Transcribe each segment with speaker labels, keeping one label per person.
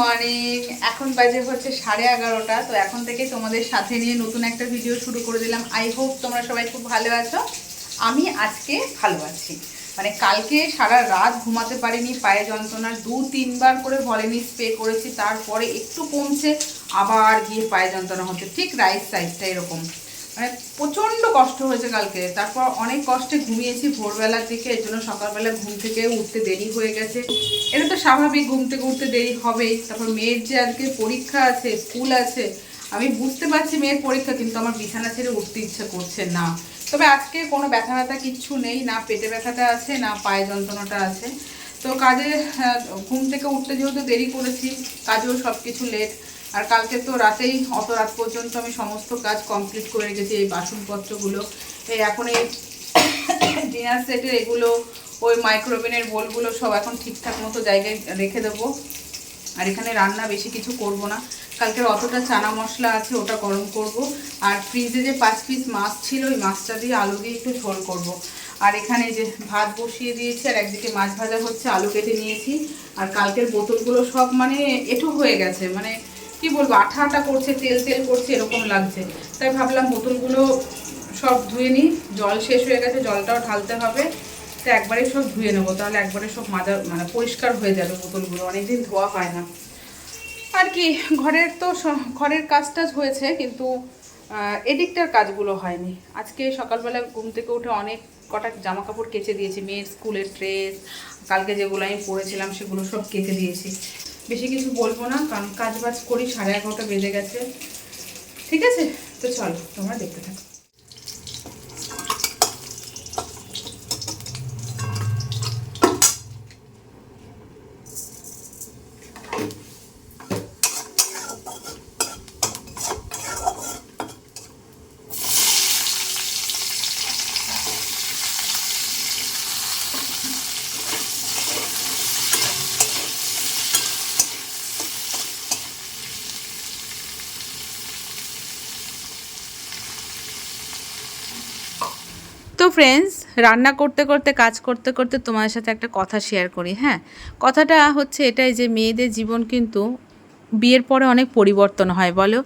Speaker 1: Morning এখন বাজে হচ্ছে সাড়ে এগারোটা, তো এখন থেকে তোমাদের সাথে নিয়ে নতুন একটা ভিডিও শুরু করে দিলাম। আই হোপ তোমরা সবাই খুব ভালো আছো। আমি আজকে ভালো আছি। মানে কালকে সারা রাত ঘুমাতে পারিনি, পায়ে যন্ত্রণা দু তিনবার করে ভলেনি স্প্রে করেছি, তারপরে একটু কমছে, আবার গিয়ে পায়ে যন্ত্রণা হচ্ছে। ঠিক রাইট সাইডটা এরকম। মানে প্রচণ্ড কষ্ট হয়েছে কালকে। তারপর অনেক কষ্টে ঘুমিয়েছি ভোরবেলার দিকে, এর জন্য সকালবেলা ঘুম থেকে উঠতে দেরি হয়ে গেছে। এটা তো স্বাভাবিক, ঘুম থেকে উঠতে দেরি হবেই। তারপর মেয়ের যে আজকে পরীক্ষা আছে, স্কুল আছে, আমি বুঝতে পারছি মেয়ের পরীক্ষা, কিন্তু আমার বিছানা ছেড়ে উঠতে ইচ্ছে করছে না। তবে আজকে কোনো ব্যথা ব্যথা কিচ্ছু নেই, না পেটে ব্যথাটা আছে, না পায়ে যন্ত্রণাটা আছে। তো কাজে ঘুম থেকে উঠতে যেহেতু দেরি করেছি, কাজেও সব কিছু লেট আর কালকে তো রাতেই, অত রাত পর্যন্ত আমি সমস্ত কাজ কমপ্লিট করে রেখেছি এই বাসনপত্রগুলো। এই এখন এই ডিনার সেটের এগুলো, ওই মাইক্রোওভেনের বোলগুলো সব এখন ঠিকঠাক মতো জায়গায় রেখে দেবো। আর এখানে রান্না বেশি কিছু করব না। কালকের অতটা চানা মশলা আছে, ওটা গরম করব। আর ফ্রিজে যে পাঁচ পিস মাছ ছিল, ওই মাছটা দিয়ে আলু দিয়ে একটু ঝোল করব। আর এখানে যে ভাত বসিয়ে দিয়েছি, আর একদিকে মাছ ভাজা হচ্ছে, আলু কেটে নিয়েছি। আর কালকের বোতলগুলো সব মানে এঁটো হয়ে গেছে মানে কি বলব আঠা আঠা করছে, তেল তেল করছে, এরকম লাগছে। তাই ভাবলাম বোতলগুলো সব ধুয়ে নিই। জল শেষ হয়ে গেছে, জলটাও ঢালতে হবে। তো একবারে সব ধুয়ে নেব, তাহলে একবারে সব মাজা মানে পরিষ্কার হয়ে যাবে বোতলগুলো, অনেকদিন ধোয়া হয় না। আর কি, ঘরের তো ঘরের কাজ টাজ হয়েছে, কিন্তু এদিকটার কাজগুলো হয়নি। আজকে সকালবেলা ঘুম থেকে উঠে অনেক কটা জামা কাপড় কেচে দিয়েছি, মেয়ের স্কুলের ড্রেস, কালকে যেগুলো আমি পরেছিলাম সেগুলো সব কেচে দিয়েছি। বেশি কিছু বলব না, কারণ কাজ বাজ করি, সাড়ে এগারোটা বেজে গেছে। ঠিক আছে? তো চলো, তোমরা দেখতে থাকো। তো ফ্রেন্ডস রান্না করতে করতে, কাজ করতে করতে তোমার সাথে একটা কথা শেয়ার করি হ্যাঁ? কথাটা হচ্ছে এটাই যে মেয়েদের জীবন কিন্তু বিয়ের পরে অনেক পরিবর্তন হয় বলো?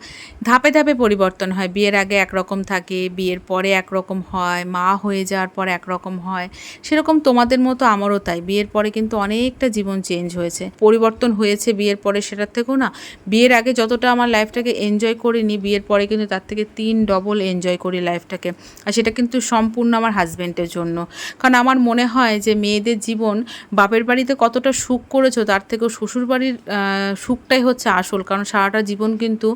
Speaker 1: ধাপে ধাপে পরিবর্তন হয়। বিয়ের আগে একরকম থাকে বিয়ের পরে একরকম হয় মা হয়ে যাওয়ার পর একরকম হয়। সেরকম তোমাদের মতো আমারও তাই। বিয়ের পরে কিন্তু অনেকটা জীবন চেঞ্জ হয়েছে। পরিবর্তন হয়েছে বিয়ের পরে সেটার থেকেও না। বিয়ের আগে যতটা আমার লাইফটাকে এনজয় করিনি বিয়ের পরে কিন্তু তার থেকে তিন ডবল এনজয় করি লাইফটাকে আর সেটা কিন্তু সম্পূর্ণ আমার হাজব্যান্ডের জন্য। কারণ আমার মনে হয় যে মেয়েদের জীবন বাপের বাড়িতে কতটা সুখ করেছ তার থেকেও শ্বশুরবাড়ির আহ, সুখটাই হচ্ছে আসল। কারণ সারাটা জীবন কিন্তু,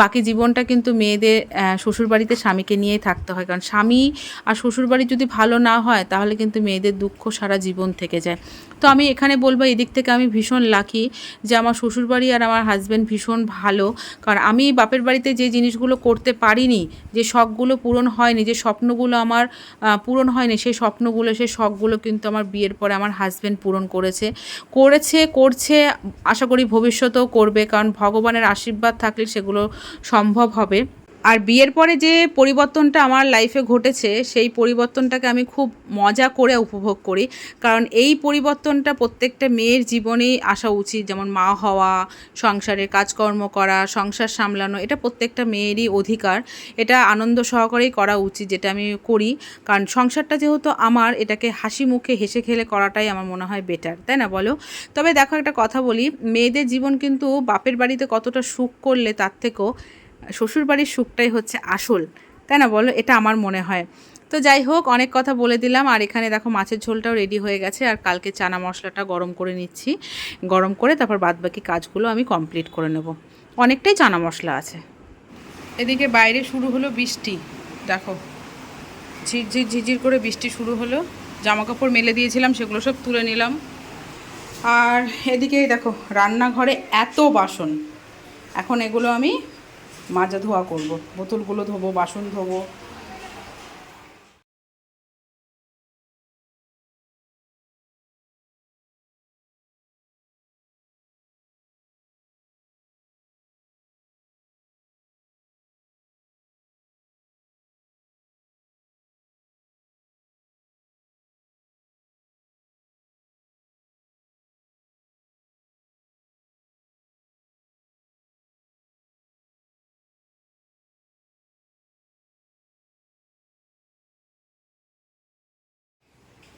Speaker 1: বাকি জীবনটা কিন্তু মেয়েদের শ্বশুরবাড়িতে স্বামীকে নিয়েই থাকতে হয়। কারণ স্বামী আর শ্বশুরবাড়ি যদি ভালো না হয়, তাহলে কিন্তু মেয়েদের দুঃখ সারা জীবন থেকে যায়। তো আমি এখানে বলব, এদিক থেকে আমি ভীষণ লাকি যে আমার শ্বশুরবাড়ি আর আমার হাজব্যান্ড ভীষণ ভালো। কারণ আমি বাপের বাড়িতে যে জিনিসগুলো করতে পারিনি, যে শখগুলো পূরণ হয়নি, যে স্বপ্নগুলো আমার পূরণ হয়নি, সেই স্বপ্নগুলো, সেই শখগুলো কিন্তু আমার বিয়ের পরে আমার হাজব্যান্ড পূরণ করেছে। করেছে, করছে, আশা করি ভবিষ্যতেও করবে, কারণ ভগবানের আশীর্বাদ থাকলে সেগুলো সম্ভব হবে। আর বিয়ের পরে যে পরিবর্তনটা আমার লাইফে ঘটেছে, সেই পরিবর্তনটাকে আমি খুব মজা করে উপভোগ করি। কারণ এই পরিবর্তনটা প্রত্যেকটা মেয়ের জীবনেই আসা উচিত। যেমন মা হওয়া সংসারে কাজকর্ম করা, সংসার সামলানো, এটা প্রত্যেকটা মেয়েরই অধিকার। এটা আনন্দ সহকারেই করা উচিত যেটা আমি করি। কারণ সংসারটা যেহেতু আমার, এটাকে হাসি মুখে হেসে খেলে করাটাই আমার মনে হয় বেটার তাই না বলো? তবে দেখো একটা কথা বলি, মেয়েদের জীবন কিন্তু বাপের বাড়িতে কতটা সুখ করলে তার থেকেও শ্বশুরবাড়ির সুখটাই হচ্ছে আসল, তাই না বলো? এটা আমার মনে হয়। তো যাই হোক, অনেক কথা বলে দিলাম। আর এখানে দেখো মাছের ঝোলটাও রেডি হয়ে গেছে। আর কালকে চানা মশলাটা গরম করে নিচ্ছি। গরম করে তারপর বাদবাকি কাজগুলো আমি কমপ্লিট করে নেব। অনেকটাই চানা মশলা আছে। এদিকে বাইরে শুরু হলো বৃষ্টি। দেখো ঝিরঝির ঝিরঝির করে বৃষ্টি শুরু হলো। জামা কাপড় মেলে দিয়েছিলাম, সেগুলো সব তুলে নিলাম। আর এদিকে দেখো, রান্নাঘরে এত বাসন। এখন এগুলো আমি মাজা ধোয়া করব বোতলগুলো ধোবো বাসন ধোবো।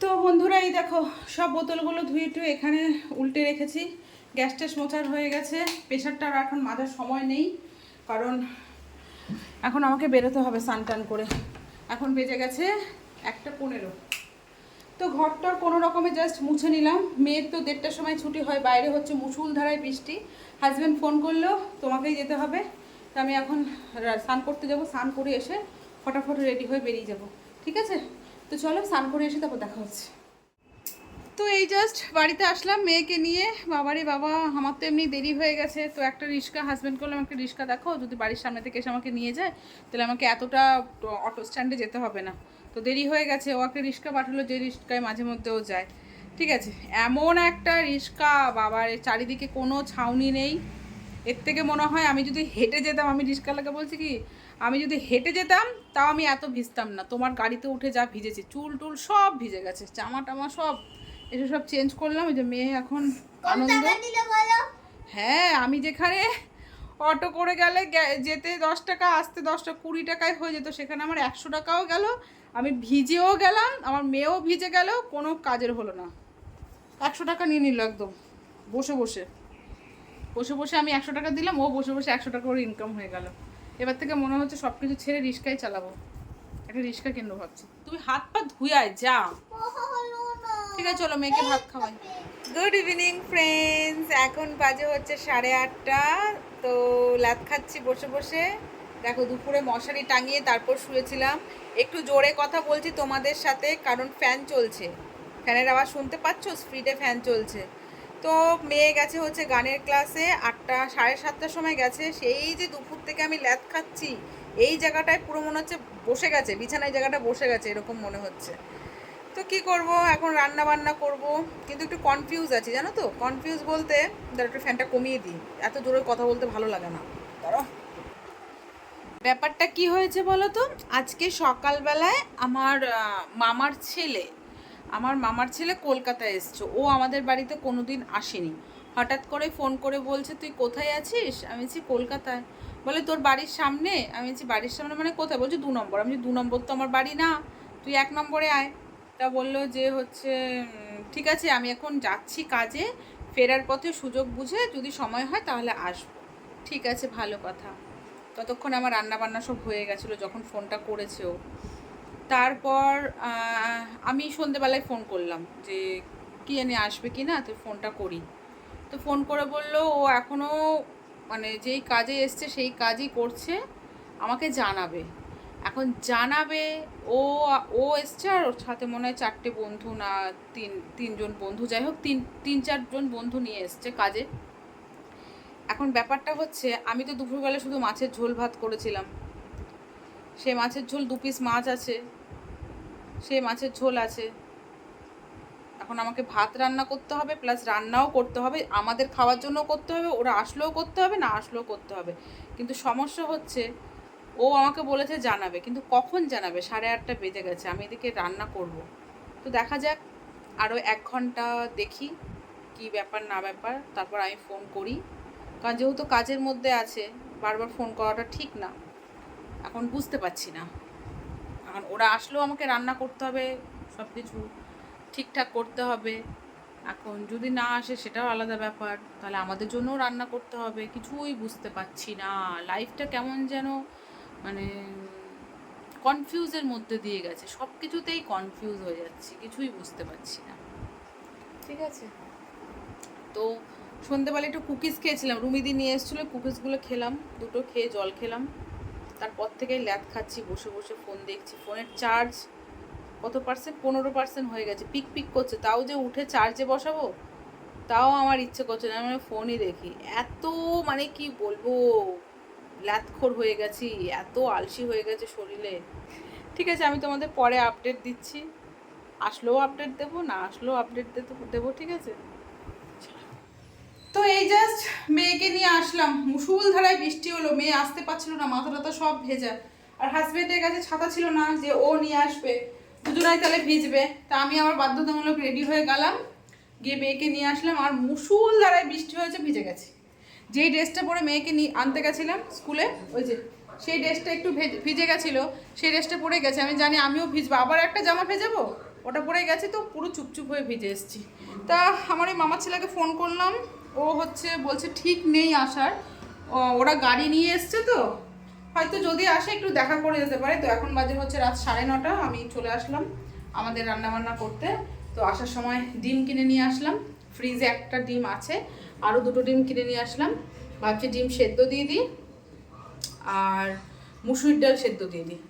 Speaker 1: তো বন্ধুরা, এই দেখো, সব বোতলগুলো ধুয়ে টুয়ে এখানে উল্টে রেখেছি। গ্যাস ট্যাস মোচার হয়ে গেছে। প্রেশারটা আর এখন মাজার সময় নেই, কারণ এখন আমাকে বেরোতে হবে স্নান টান করে। এখন বেজে গেছে একটা পনেরো। তো ঘরটা কোনো রকমে জাস্ট মুছে নিলাম। মেয়ের তো দেড়টার সময় ছুটি হয়, বাইরে হচ্ছে মুসুল ধারায় বৃষ্টি। হাজব্যান্ড ফোন করল, তোমাকেই যেতে হবে। তো আমি এখন স্নান করতে যাব, স্নান করে এসে ফটাফট রেডি হয়ে বেরিয়ে যাব। ঠিক আছে? তো চলো স্নান করে এসে তারপর দেখা হচ্ছে। তো এই জাস্ট বাড়িতে আসলাম মেয়েকে নিয়ে। বাবারে বাবা, আমার তো এমনি দেরি হয়ে গেছে। তো একটা রিক্সা হাজব্যান্ড করলাম, একটা রিক্সা দেখো, যদি বাড়ির সামনে থেকে এসে আমাকে নিয়ে যায়, তাহলে আমাকে এতটা অটো স্ট্যান্ডে যেতে হবে না। তো দেরি হয়ে গেছে, ও একটা রিক্সা পাঠালো, যে রিক্সায় মাঝে মধ্যেও যায়। ঠিক আছে, এমন একটা রিক্সা বাবার, চারিদিকে কোনো ছাউনি নেই। এর থেকে মনে হয় আমি যদি হেঁটে যেতাম, আমি রিক্সাওয়ালাকে বলছি কি? আমি যদি হেঁটে যেতাম তাও আমি এত ভিজতাম না। তোমার গাড়িতে উঠে যা ভিজেছি চুল টুল সব ভিজে গেছে জামা টামা সব এসব সব চেঞ্জ করলাম ওই যে মেয়ে এখন আনন্দ। হ্যাঁ আমি যেখানে অটো করে গেলে যেতে দশ টাকা আসতে দশ টাকা কুড়ি টাকায় হয়ে যেত সেখানে আমার একশো টাকাও গেল আমি ভিজেও গেলাম আমার মেয়েও ভিজে গেল কোনো কাজের হলো না। একশো টাকা নিয়ে নিল একদম বসে বসে। বসে বসে আমি একশো টাকা দিলাম ও বসে বসে একশো টাকা ওর ইনকাম হয়ে গেল। এবার থেকে মনে হচ্ছে সব কিছু ছেড়ে রিক্সায় চালাবো। একটা রিক্সা কিনবো ভাবছি। তুমি হাত পা ধুয়ায় যা। ঠিক আছে চলো মেয়েকে ভাত খাওয়াই। গুড ইভিনিং ফ্রেন্ডস এখন বাজে হচ্ছে সাড়ে আটটা। তো লাত খাচ্ছি বসে বসে। দেখো দুপুরে মশারি টাঙিয়ে তারপর শুয়েছিলাম। একটু জোরে কথা বলছি তোমাদের সাথে কারণ ফ্যান চলছে। ফ্যানের আওয়াজ শুনতে পাচ্ছ? স্পিডে ফ্যান চলছে। তো মেয়ে গেছে হচ্ছে গানের ক্লাসে আটটা, সাড়ে সাতটার সময় গেছে। সেই যে দুপুর থেকে আমি ল্যাদ খাচ্ছি, এই জায়গাটায় পুরো মনে হচ্ছে বসে গেছে, বিছানায় জায়গাটা বসে গেছে, এরকম মনে হচ্ছে। তো কি করব? এখন রান্না বান্না করব। কিন্তু একটু কনফিউজ আছি, জানো তো? কনফিউজ বলতে দাঁড়া একটু ফ্যানটা কমিয়ে দিই। এত জোরে কথা বলতে ভালো লাগে না। ব্যাপারটা কি হয়েছে বলো তো? আজকে সকালবেলায় আমার মামার ছেলে আমার মামার ছেলে কলকাতায় এসছে। ও আমাদের বাড়িতে কোনো দিন আসেনি। হঠাৎ করে ফোন করে বলছে, তুই কোথায় আছিস? আমি বলছি, কলকাতায়। বলে, তোর বাড়ির সামনে? আমি বলছি, বাড়ির সামনে মানে কোথায়? বলছি, দু নম্বর। আমি দু নম্বর তো আমার বাড়ি না। তুই এক নম্বরে আয়। তা বলল যে হচ্ছে ঠিক আছে, আমি এখন যাচ্ছি কাজে। ফেরার পথে সুযোগ বুঝে যদি সময় হয় তাহলে আসব। ঠিক আছে, ভালো কথা। ততক্ষণ আমার রান্না বান্না সব হয়ে গেছিল যখন ফোনটা করেছে ও। তারপর আমি সন্ধেবেলায় ফোন করলাম যে, কি এনে আসবে কি না? তো ফোনটা করি। তো ফোন করে বলল, ও এখনও মানে যেই কাজে এসছে, সেই কাজই করছে, আমাকে জানাবে। এখন জানাবে, ও ও এসছে আর ওর সাথে মনে হয় চারটে বন্ধু না তিন, তিনজন বন্ধু, যাই হোক, তিন তিন, চারজন বন্ধু নিয়ে এসছে কাজে। এখন ব্যাপারটা হচ্ছে, আমি তো দুপুরবেলা শুধু মাছের ঝোল ভাত করেছিলাম। সে মাছের ঝোল দু পিস মাছ আছে। সে মাছের ঝোল আছে। এখন আমাকে ভাত রান্না করতে হবে প্লাস রান্নাও করতে হবে, আমাদের খাওয়ার জন্য করতে হবে, ওরা আসলেও করতে হবে, না আসলেও করতে হবে। কিন্তু সমস্যা হচ্ছে, ও আমাকে বলেছে জানাবে, কিন্তু কখন জানাবে? সাড়ে আটটা বেজে গেছে, আমি এদিকে রান্না করব। তো দেখা যাক, আরও এক ঘণ্টা দেখি কি ব্যাপার, না ব্যাপার, তারপর আমি ফোন করি। কারণ যেহেতু কাজের মধ্যে আছে, বারবার ফোন করাটা ঠিক না। এখন বুঝতে পারছি না। এখন ওরা আসলেও আমাকে রান্না করতে হবে সব কিছু ঠিকঠাক করতে হবে। এখন যদি না আসে সেটাও আলাদা ব্যাপার। তাহলে আমাদের জন্যও রান্না করতে হবে কিছুই বুঝতে পারছি না। লাইফটা কেমন যেন মানে কনফিউজের মধ্যে দিয়ে গেছে। সব কিছুতেই কনফিউজ হয়ে যাচ্ছি কিছুই বুঝতে পারছি না। ঠিক আছে। তো সন্ধেবেলা একটু কুকিজ খেয়েছিলাম। রুমিদি নিয়ে এসেছিল কুকিজগুলো খেলাম দুটো খেয়ে জল খেলাম। তারপর থেকেই ল্যাদ খাচ্ছি, বসে বসে ফোন দেখছি। ফোনের চার্জ কত পার্সেন্ট পনেরো পার্সেন্ট হয়ে গেছে। পিক পিক করছে। তাও যে উঠে চার্জে বসাবো? তাও আমার ইচ্ছে করছে না। আমি ফোনই দেখি। এত মানে কি বলব? ল্যাথখোর হয়ে গেছি। এত আলসি হয়ে গেছে শরীরে। ঠিক আছে, আমি তোমাদের পরে আপডেট দিচ্ছি। আসলেও আপডেট দেবো, না আসলেও আপডেট দেবো, ঠিক আছে? এই জাস্ট মেয়েকে নিয়ে আসলাম। মুসুল ধারায় বৃষ্টি হলো, মেয়ে আসতে পারছিল না, মাথা টাথা সব ভেজা। আর হাজবেন্ডের কাছে ছাতা ছিল না, যে ও নিয়ে আসবে, দুজনাই তাহলে ভিজবে। তা আমি আমার বাধ্যতামূলক রেডি হয়ে গেলাম, গিয়ে মেয়েকে নিয়ে আসলাম। আর মুসুল ধারায় বৃষ্টি হয়েছে, ভিজে গেছে। যেই ড্রেসটা পরে মেয়েকে নিয়ে আনতে গেছিলাম স্কুলে, ওই যে, সেই ড্রেসটা একটু ভেজে- ভিজে গেছিল, সেই ড্রেসটা পরে গেছে। আমি জানি আমিও ভিজবো, আবার একটা জামা ভেজাবো? ওটা পরে গেছে তো পুরো চুপচুপ হয়ে ভিজে এসেছি। তা আমার এই মামার ছেলেকে ফোন করলাম ও হচ্ছে বলছে, ঠিক নেই আসার। ওরা গাড়ি নিয়ে এসছে তো। হয়তো যদি আসে একটু দেখা করে যেতে পারে। তো এখন বাজে হচ্ছে রাত সাড়ে নটা, আমি চলে আসলাম আমাদের রান্না বান্না করতে। তো আসার সময় ডিম কিনে নিয়ে আসলাম। ফ্রিজে একটা ডিম আছে, আরও দুটো ডিম কিনে নিয়ে আসলাম। ভাবছি ডিম সেদ্ধ দিয়ে দিই, আর মুসুরির ডাল সেদ্ধ দিয়ে দিই।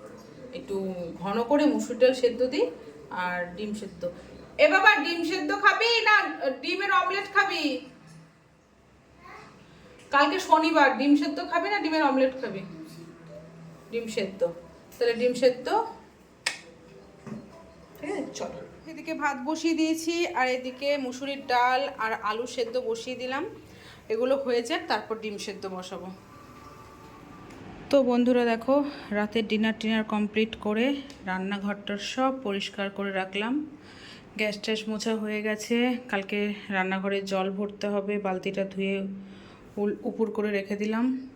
Speaker 1: একটু ঘন করে মুসুর ডাল সেদ্ধ দিই, আর ডিম সেদ্ধ। এ বাবা, ডিম সেদ্ধ খাবি না, ডিমের অমলেট খাবি? কালকে শনিবার, ডিম সেদ্ধ খাবি না ডিমের অমলেট খাবি? ডিম সেদ্ধ। তাহলে ডিম সেদ্ধ। ঠিক আছে, চলো। এদিকে ভাত বসিয়ে দিয়েছি, আর এদিকে মুসুরির ডাল আর আলু সেদ্ধ বসিয়ে দিলাম। এগুলো হয়ে যাক, তারপর ডিম সেদ্ধ বসাবো। তো বন্ধুরা দেখো, রাতের ডিনার টিনার কমপ্লিট করে রান্নাঘরটার সব পরিষ্কার করে রাখলাম। গ্যাস ট্যাস মোছা হয়ে গেছে। কালকে রান্নাঘরে জল ভরতে হবে, বালতিটা ধুয়ে উপুর করে রেখে দিলাম।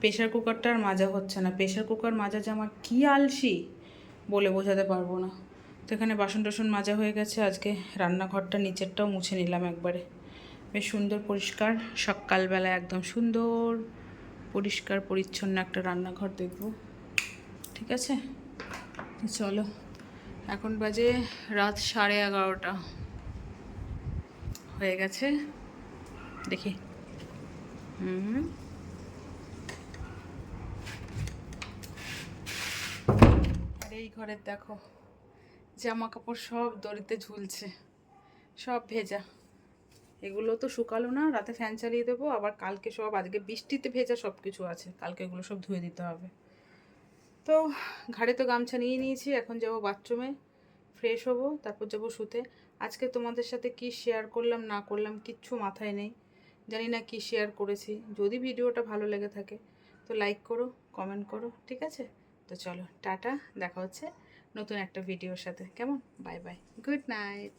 Speaker 1: প্রেশার কুকারটা আর মাজা হচ্ছে না। প্রেশার কুকার মাজা যে আমার কী আলসি বলে বোঝাতে পারব না। তো এখানে বাসন টাসন মাজা হয়ে গেছে। আজকে রান্নাঘরটা নিচেরটাও মুছে নিলাম একবারে। বেশ সুন্দর, পরিষ্কার। সকালবেলা একদম সুন্দর, পরিষ্কার, পরিচ্ছন্ন একটা রান্নাঘর দেখব। ঠিক আছে? চলো। এখন বাজে রাত সাড়ে এগারোটা। হয়ে গেছে। দেখি। হুম। আর এই ঘরের দেখো জামা কাপড় সব দড়িতে ঝুলছে, সব ভেজা। এগুলো তো শুকালো না, রাতে ফ্যান চালিয়ে দেবো, আবার কালকে সব, আজকে বৃষ্টিতে ভেজা সব কিছু আছে, কালকে এগুলো সব ধুয়ে দিতে হবে। তো ঘাড়ে তো গামছা নিয়ে নিয়েছি, এখন যাব বাথরুমে, ফ্রেশ হব, তারপর যাব শুতে। আজকে তোমাদের সাথে কি শেয়ার করলাম, না করলাম, কিচ্ছু মাথায় নেই। জানি না কি শেয়ার করেছি। যদি ভিডিওটা ভালো লেগে থাকে, তো লাইক করো কমেন্ট করো, ঠিক আছে? তো চলো, টাটা, দেখা হচ্ছে নতুন একটা ভিডিওর সাথে। কেমন? Bye bye good night